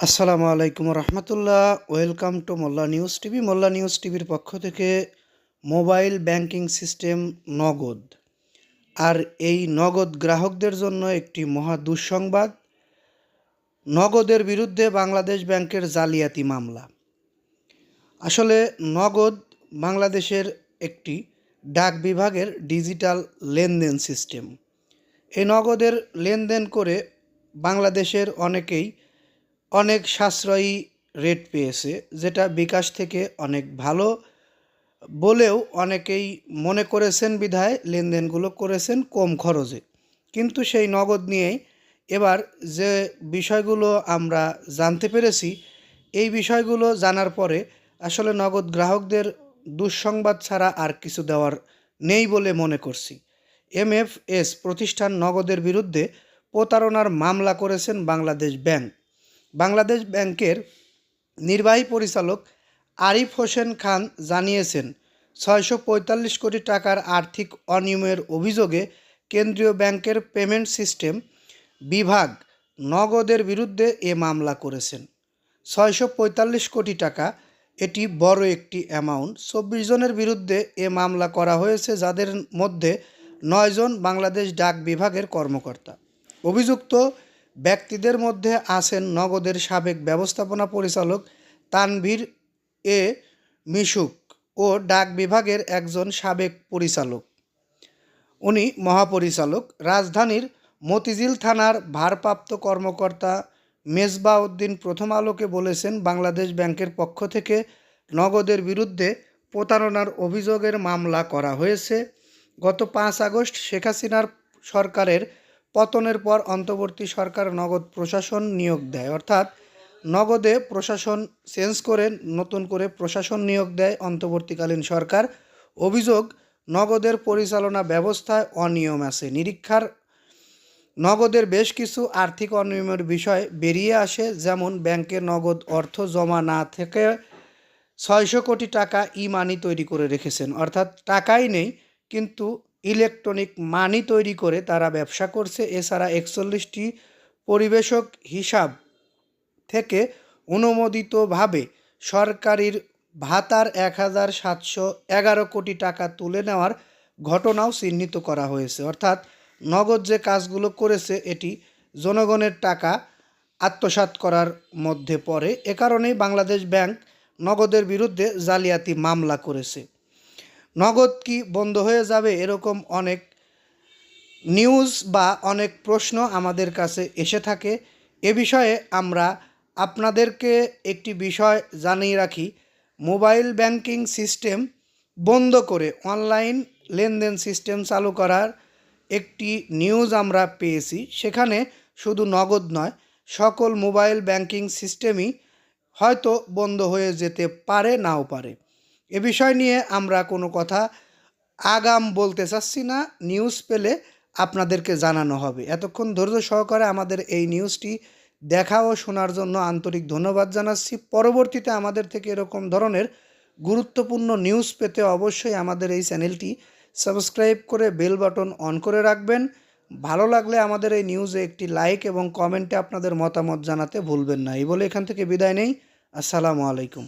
আসসালামু আলাইকুম রহমতুল্লাহ। Welcome to Molla news TV. Molla news টিভির পক্ষ থেকে মোবাইল ব্যাংকিং সিস্টেম নগদ। আর এই নগদ গ্রাহকদের জন্য একটি মহা দুঃসংবাদ, নগদের বিরুদ্ধে বাংলাদেশ ব্যাংকের জালিয়াতি মামলা। আসলে নগদ বাংলাদেশের একটি ডাক বিভাগের ডিজিটাল লেনদেন সিস্টেম। এই নগদের লেনদেন করে বাংলাদেশের অনেকেই অনেক সাশ্রয়ী রেট পেয়েছে, যেটা বিকাশ থেকে অনেক ভালো বলেও অনেকেই মনে করেছেন বিধায় লেনদেনগুলো করেছেন কম খরচে। কিন্তু সেই নগদ নিয়েই এবার যে বিষয়গুলো আমরা জানতে পেরেছি, এই বিষয়গুলো জানার পরে আসলে নগদ গ্রাহকদের দুঃসংবাদ ছাড়া আর কিছু দেওয়ার নেই বলে মনে করছি। এমএফএস প্রতিষ্ঠান নগদের বিরুদ্ধে প্রতারণার মামলা করেছেন বাংলাদেশ ব্যাংক। বাংলাদেশ ব্যাংকের নির্বাহী পরিচালক আরিফ হোসেন খান জানিয়েছেন, ছয়শো পঁয়তাল্লিশ কোটি টাকার আর্থিক অনিয়মের অভিযোগে কেন্দ্রীয় ব্যাংকের পেমেন্ট সিস্টেম বিভাগ নগদের বিরুদ্ধে এ মামলা করেছেন। ছয়শো পঁয়তাল্লিশ কোটি টাকা, এটি বড় একটি অ্যামাউন্ট। চব্বিশ জনের বিরুদ্ধে এ মামলা করা হয়েছে, যাদের মধ্যে নয়জন বাংলাদেশ ডাক বিভাগের কর্মকর্তা। অভিযুক্ত ব্যক্তিদের মধ্যে আছেন নগদের সাবেক ব্যবস্থাপনা পরিচালক তানভীর এ মিশুক ও ডাক বিভাগের একজন সাবেক পরিচালক। উনি মহাপরিচালক। রাজধানীর মতিঝিল থানার ভারপ্রাপ্ত কর্মকর্তা মেজবাউদ্দিন প্রথম আলোকে বলেছেন, বাংলাদেশ ব্যাংকের পক্ষ থেকে নগদের বিরুদ্ধে প্রতারণার অভিযোগের মামলা করা হয়েছে। গত পাঁচ আগস্ট শেখ হাসিনার সরকারের পতনের পর অন্তর্বর্তী সরকার নগদ প্রশাসন নিয়োগ দেয়। অর্থাৎ নগদে প্রশাসন চেঞ্জ করে নতুন করে প্রশাসন নিয়োগ দেয় অন্তর্বর্তীকালীন সরকার। অভিযোগ, নগদের পরিচালনা ব্যবস্থায় অনিয়ম আছে। নিরীক্ষার নগদের বেশ কিছু আর্থিক অনিয়মের বিষয় বেরিয়ে আসে, যেমন ব্যাংকে নগদ অর্থ জমা না থেকে ছয়শো কোটি টাকা ই মানি তৈরি করে রেখেছেন। অর্থাৎ টাকাই নেই, কিন্তু ইলেকট্রনিক মানি তৈরি করে তারা ব্যবসা করছে। এছাড়া একচল্লিশটি পরিবেশক হিসাব থেকে অনুমোদিতভাবে সরকারির ভাতার এক হাজার সাতশো এগারো কোটি টাকা তুলে নেওয়ার ঘটনাও চিহ্নিত করা হয়েছে। অর্থাৎ নগদ যে কাজগুলো করেছে, এটি জনগণের টাকা আত্মসাৎ করার মধ্যে পড়ে। এ কারণেই বাংলাদেশ ব্যাংক নগদের বিরুদ্ধে জালিয়াতি মামলা করেছে। নগদ কি বন্ধ হয়ে যাবে এরকম অনেক নিউজ বা অনেক প্রশ্ন আমাদের কাছে এসে থাকে। এ বিষয়ে আমরা আপনাদেরকে একটি বিষয় জানিয়ে রাখি। মোবাইল ব্যাংকিং সিস্টেম বন্ধ করে অনলাইন লেনদেন সিস্টেম চালু করার একটি নিউজ আমরা পেয়েছি। সেখানে শুধু নগদ নয়, সকল মোবাইল ব্যাংকিং সিস্টেমই হয়তো বন্ধ হয়ে যেতে পারে, নাও পারে। এ বিষয় নিয়ে আমরা কোনো কথা আগাম বলতে চাচ্ছি না। নিউজ পেলে আপনাদেরকে জানানো হবে। এতক্ষণ ধৈর্য সহকারে আমাদের এই নিউজটি দেখা ও শোনার জন্য আন্তরিক ধন্যবাদ জানাচ্ছি। পরবর্তীতে আমাদের থেকে এরকম ধরনের গুরুত্বপূর্ণ নিউজ পেতে অবশ্যই আমাদের এই চ্যানেলটি সাবস্ক্রাইব করে বেল বাটন অন করে রাখবেন। ভালো লাগলে আমাদের এই নিউজে একটি লাইক এবং কমেন্টে আপনাদের মতামত জানাতে ভুলবেন না। এই বলে এখান থেকে বিদায় নেই। আসসালামু আলাইকুম।